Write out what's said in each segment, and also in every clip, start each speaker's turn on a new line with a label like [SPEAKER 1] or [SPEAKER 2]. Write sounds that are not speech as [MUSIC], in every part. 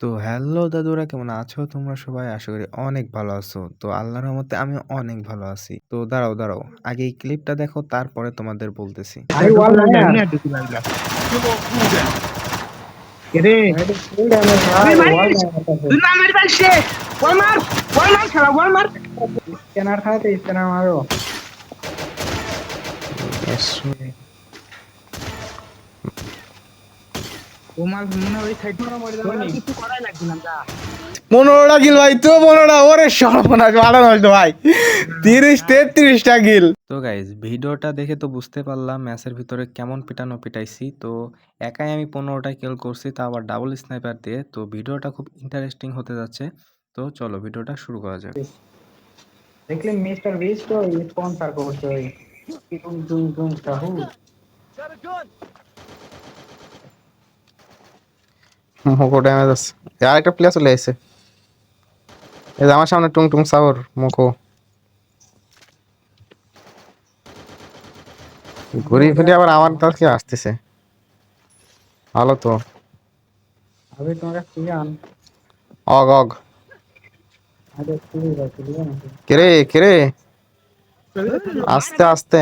[SPEAKER 1] তো হ্যালো দাদুরা কেমন আছো তোমরা সবাই? আশা করি অনেক ভালো আছো। তো আল্লাহর রহমতে আমি অনেক ভালো আছি। তো দাঁড়াও, দাঁড়াও। আগে এই ক্লিপটা দেখো তারপরে তোমাদের বলতেছি।
[SPEAKER 2] ভাই
[SPEAKER 3] তোমার মনে ওই সাইড কিছু করাই লাগবে না, যা।
[SPEAKER 4] পনেরোটা গিল ভাই তো পনেরোটা ওরে সর্বনাশ ভালো নষ্ট ভাই তিরিশ তেত্রিশটা গিল
[SPEAKER 1] তো গাইজ ভিডিওটা দেখে তো বুঝতে পারলাম ম্যাচের ভিতরে কেমন পিটানো পিটাইছি। তো একাই আমি পনেরোটা কিল করছি তা আবার ডাবল স্নাইপার দিয়ে। তো ভিডিওটা খুব ইন্টারেস্টিং হতে যাচ্ছে। তো চলো ভিডিওটা শুরু করা যাক।
[SPEAKER 2] দেখলে মিস্টার বিস্ট স্পন্সর করছে
[SPEAKER 4] মুখো ড্যামেজ আছে এ আরেকটা প্লেয়ার চলে আসছে এই যে আমার সামনে টুং টুং সাহর মুখো ঘুরি ফিরে আবার আমার কাছে আসতেছে। ভালো তো।
[SPEAKER 2] আবে তোমার সিয়ান
[SPEAKER 4] অগ অগ।
[SPEAKER 2] আরে বুঝলেন
[SPEAKER 4] কেরে কেরে আস্তে আস্তে।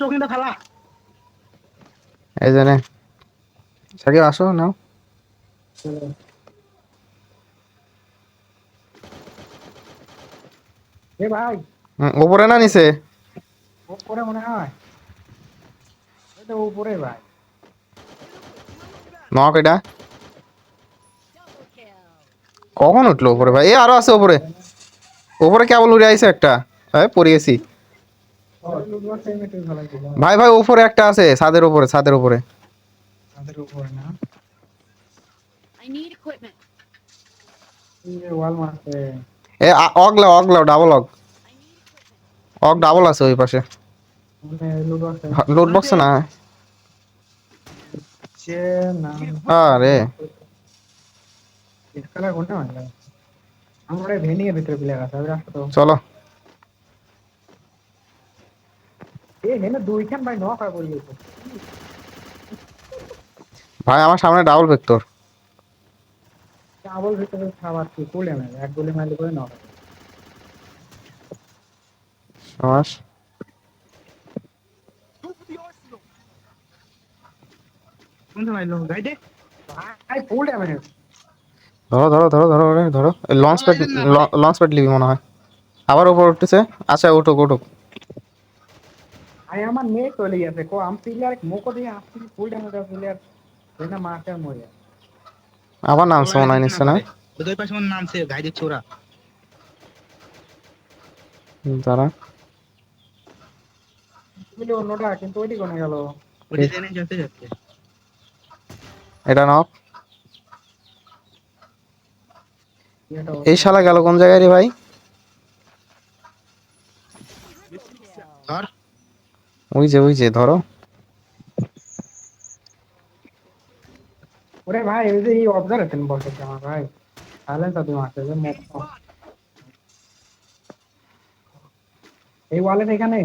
[SPEAKER 3] টোকেনটা।
[SPEAKER 4] এই জন্য সাকিব আসো নাও।
[SPEAKER 2] এ ভাই।
[SPEAKER 4] উপরে না নিচে?
[SPEAKER 2] উপরে মনে হয়। এটা উপরে ভাই।
[SPEAKER 4] নক এটা। কখন উঠল উপরে ভাই? এ আরও আছে উপরে উপরে কেবল উড়ে আইছে একটা। হ্যাঁ পড়ে গেছি
[SPEAKER 2] লুটবক্স এমনি ভালো ছিল
[SPEAKER 4] ভাই ভাই উপরে একটা আছে ছাদের উপরে ছাদের উপরে।
[SPEAKER 2] তাদের উপরে না? যে ওয়াল মারছে
[SPEAKER 4] এ। অগলাও অগলাও ডাবল অগ অগ। ডাবল আছে ওই পাশে। লোড বক্সে না। আরে।
[SPEAKER 2] মানে আমরা ভেনিং ভিতরে প্লেয়ার আছে
[SPEAKER 4] চলো।
[SPEAKER 2] দুইখান ভাই নক হয় বললি
[SPEAKER 4] ভাই আমার সামনে ডাবল ভেক্টর
[SPEAKER 2] চাবল ভিতরে খাবার কি কুলে না এক গুলি মারলে করে নক
[SPEAKER 4] সমাস।
[SPEAKER 3] কোনটা মারলো? গাই দে।
[SPEAKER 2] ভাই ফুল ড্যামেজ
[SPEAKER 4] ধরো ধরো ধরো ধরো ধরো। লঞ্চ প্যাড লঞ্চ প্যাড লিবি মনে হয়। আবার উপর উঠতেছে। আচ্ছা উঠুক উঠুক।
[SPEAKER 2] আই আমার নেট চলে গেছে। কো আম প্লেয়ার মোকো দিয়ে আসছি ফুল ড্যামেজ প্লেয়ার এটা মারতে মরে
[SPEAKER 4] আবার নামছে মনে হয় নিচ্ছে না?
[SPEAKER 3] ওই দুই পাশে আমার নামছে, গাই দিচ্ছে ওরা।
[SPEAKER 4] দাঁড়া
[SPEAKER 2] বুঝলি অন্যটা কিন্তু ওইটি কোনে গেল।
[SPEAKER 3] ওই যে জেনে যাচ্ছে, যাচ্ছে।
[SPEAKER 4] এটা নক এই শালা গেল কোন জায়গায় রে ভাই?
[SPEAKER 3] ধর।
[SPEAKER 4] ওই যে ওই যে ধরো।
[SPEAKER 2] ওরে ভাই এই যে এই অবজারভেশন বলতে আমার ভাই? সাইলেন্স আদি মারতে যে এই ওয়ালেট এখানে?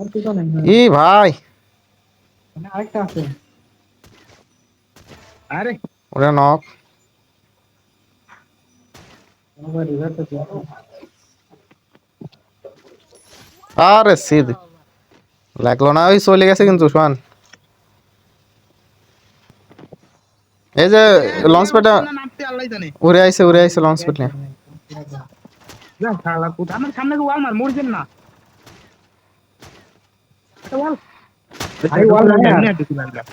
[SPEAKER 2] আর কিছু নেই।
[SPEAKER 4] ই ভাই!
[SPEAKER 2] আরেকটা আছে।
[SPEAKER 3] আরে,
[SPEAKER 4] ওটা নক
[SPEAKER 2] আমার রিভার্স আছে
[SPEAKER 4] আরে সিদ লাগলো না ওই চলে গেছে কিন্তু শোন এই যে লঞ্চ প্যাডটা
[SPEAKER 3] না নামতে আল্লাহই জানে।
[SPEAKER 4] উড়ে আইছে উড়ে আইছে লঞ্চ প্যাড নিয়ে
[SPEAKER 3] যা, শালা, কোথা- আমার সামনে ওয়াল মার, মরছেন না। একটা ওয়াল।
[SPEAKER 2] ভাই, ওয়াল নাই আর।
[SPEAKER 3] এমনি আর ঢুকে লাগলাম।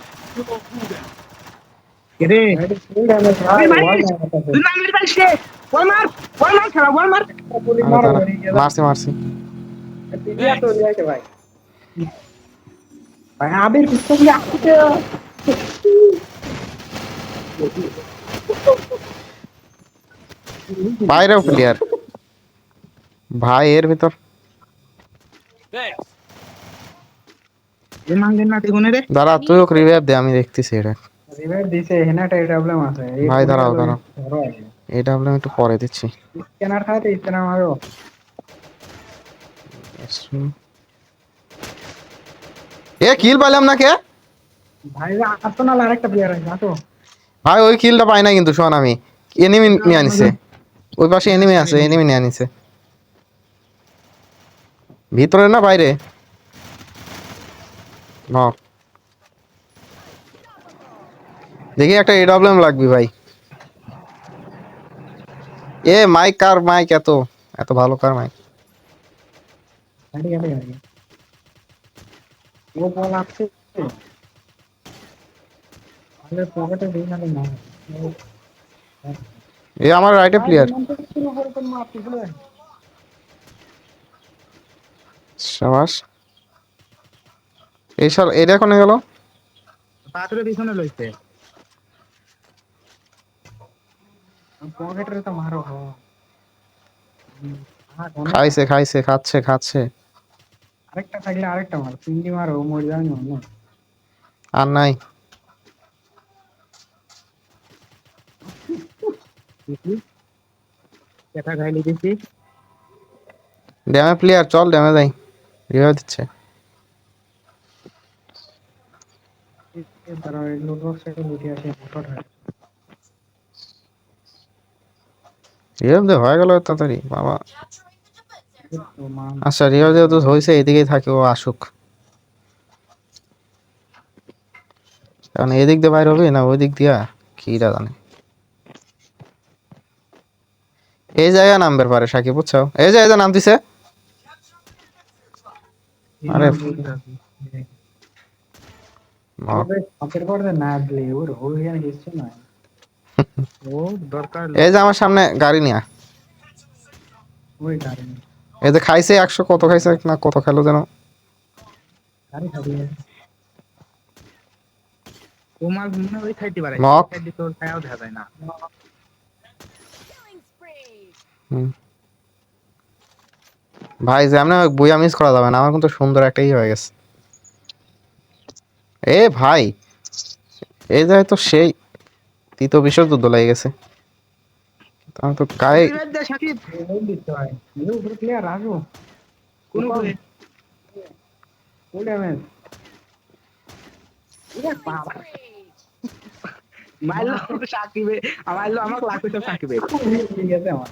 [SPEAKER 3] এরে,
[SPEAKER 2] এটা ফুল ড্যামেজ ভাই
[SPEAKER 3] ভাই,
[SPEAKER 2] ওয়াল
[SPEAKER 3] ভাই,
[SPEAKER 2] নাই
[SPEAKER 3] তুই না মারি পারছে। বল মার, বল মার শালা, বল মার।
[SPEAKER 2] পুলিশ
[SPEAKER 4] আরে
[SPEAKER 2] মারো
[SPEAKER 4] দাঁড়া,
[SPEAKER 2] এই যে
[SPEAKER 4] মারছি মারছি
[SPEAKER 2] প্লেয়ার তো যাইছে ভাই পিছন দিয়ে আসছে
[SPEAKER 4] বাইরেও প্লেয়ার ভাই এর ভিতর। দাঁড়া তুইও রিভাইভ দে আমি দেখতেছি এটা।
[SPEAKER 2] রিভাইভ দিছে হেনাটা প্রবলেম আছে।
[SPEAKER 4] ভাই, দাঁড়াও, দাঁড়াও। এটা বলে একটু পরে দিচ্ছি।
[SPEAKER 2] স্ক্যানার খাইতে স্ক্যানার মারো।
[SPEAKER 4] এ কিল পাইলাম না কে?
[SPEAKER 2] ভাই না আরেকটা প্লেয়ার আছে আসো
[SPEAKER 4] ভাই ওই কিলটা পাই না কিন্তু শোন আমি। এনিমি নিয়ে আনিছে। ওই পাশে এনিমি আছে এনিমি নিয়ে আনিছে। ভিতরে না বাইরে? নক। দেখি একটা এডব্লিউএম লাগবে ভাই। এ মাইক কার মাইক এত? এত ভালো কার মাইক
[SPEAKER 2] ও বল পকেটে দিই না না
[SPEAKER 4] এ আমার রাইটে প্লেয়ার সাবাস এই সাল এটা কোনে গেল।
[SPEAKER 3] পাথরের পিছনে লইছে।
[SPEAKER 2] পকেটে তো মারো।
[SPEAKER 4] খাইছে খাইছে খাচ্ছে খাচ্ছে।
[SPEAKER 2] আরেকটা থাকলে আরেকটা মার তিনটি মারো মরে যাবে না। অন্য
[SPEAKER 4] আর নাই।
[SPEAKER 3] দেখি খাইলে দেখি।
[SPEAKER 4] ড্যামে প্লেয়ার চল ড্যামে যাই রিভাইভ দিচ্ছে।
[SPEAKER 2] তারা ওই লুট বক্সে লুটে আসে মোটর হয়।
[SPEAKER 4] রিভাইভ দে হয়ে গেল তাড়াতাড়ি বাবা। আচ্ছা রিভাইভ যেহেতু হয়েছে এদিকেই থাকে ও আসুক। কারণ এদিক দিয়ে বাইর হবে না ওই দিক দিয়া কিরা জানে। এই জায়গা নামবে পারে সাকিব বুঝছ? এই যে এই নাম দিছে আরে [LAUGHS] এই যে আমার সামনে গাড়ি নিয়া।
[SPEAKER 2] ওই কারণে
[SPEAKER 4] এই যে খাইছে একশো কত খাইছে না কত খেলো যেন। ভাই যে আমি বইয়া মিস করা যাবে না আমার কিন্তু সুন্দর একটা ই হয়ে গেছে। এ ভাই এই জায়গায় তো সেই তৃতীয় বিশ্বযুদ্ধ লেগে গেছে। তো
[SPEAKER 2] হয় প্লেয়ার আসো
[SPEAKER 3] কোন
[SPEAKER 2] ড্যামেজ.
[SPEAKER 3] মারলো সাকিবে মারলো আমাকে সব সাকিবে
[SPEAKER 2] ঠিক আছে আমার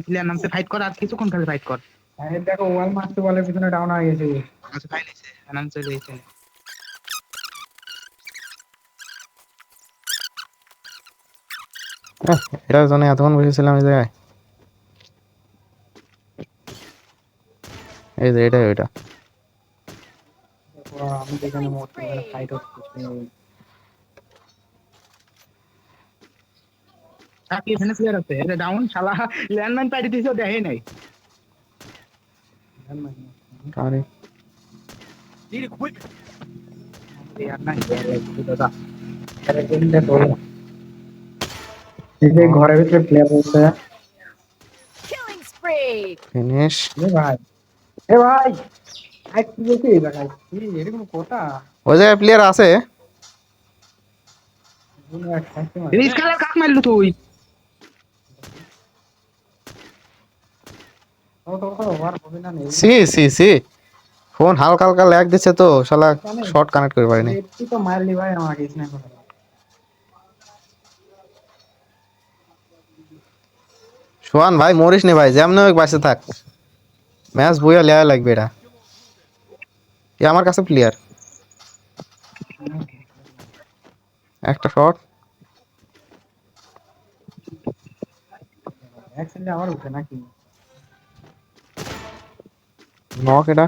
[SPEAKER 3] প্লেয়ার নামছে ফাইট কর আর কিছুক্ষণ খালি ফাইট কর
[SPEAKER 2] দেখো ওয়াল মারতে বলে পিছনে ডাউন হয়ে গেছে
[SPEAKER 3] আচ্ছা নিছে নাম চলে গেছে
[SPEAKER 4] আহ, [LAUGHS] এটার জন্য এতক্ষণ বসেছিলাম এই জায়গায়। এই যে এটা ওইটা।
[SPEAKER 3] এখানে প্লেয়ার আছে? এটা ডাউন শালা ল্যান্ডমাইন পাইতে দিছো দেখে নাই।
[SPEAKER 4] আরে
[SPEAKER 3] প্লেয়ার নাই দাদা।
[SPEAKER 2] এই যে ঘরের ভিতরে প্লেয়ার বসে
[SPEAKER 5] Killing spree.
[SPEAKER 4] ফিনিশ
[SPEAKER 2] এ ভাই এ ভাই আই কি এই জায়গায়? কি এরকম কথা
[SPEAKER 4] ওই জায়গায় প্লেয়ার আছে।
[SPEAKER 2] কোনো এক থাকতে মারে।
[SPEAKER 3] রিস্ক খেলার কাক মারলো তুই?
[SPEAKER 2] ও তো তো ওভার হবে না নেই
[SPEAKER 4] সি সি সি। ফোন হালকা হালকা ল্যাগ দিচ্ছে তো শালা শর্ট কানেক্ট করে পারিনি।
[SPEAKER 2] তো মারলি ভাই আমাকে স্ন্যাপ
[SPEAKER 4] সোহান ভাই মরিস নে ভাই যেমন হোক বাঁচে থাক। ম্যাচ বইয়া লেয়া লাগবে এটা এ আমার কাছে প্লেয়ার একটা শট
[SPEAKER 2] অ্যাকচুয়ালি আবার উঠে নাকি?
[SPEAKER 4] নক এটা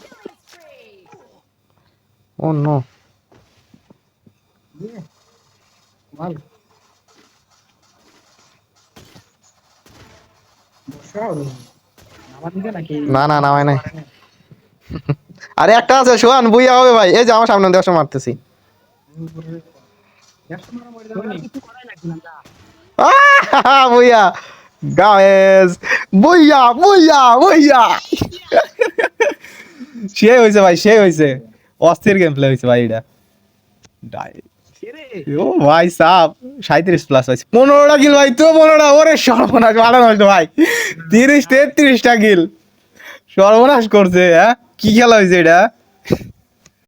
[SPEAKER 5] Killing spree.
[SPEAKER 4] ও নো
[SPEAKER 2] দিয়ে মাল বসাও আমার দিকে নাকি
[SPEAKER 4] না না, নামায় নাই। [LAUGHS] আরে একটা আছে সোহান বুইয়া হবে ভাই। এই যে আমার সামনে দেড়শো মারতেছি। বুইয়া। গায়েস, বুইয়া বুইয়া বুইয়া। সে হয়েছে ভাই, সে হয়েছে অস্থির গেম প্লে হয়েছে ভাই এটা। ডাই ও ভাই সাপ সাঁত্রিশ প্লাস আছে পনেরোটা কিল ভাই তো পনেরোটা, ওরে সর্বনাশ ভালো ভাই। তিরিশ, তেত্রিশটা কিল। সর্বনাশ করছে হ্যাঁ? কি খেলা হয়েছে এটা?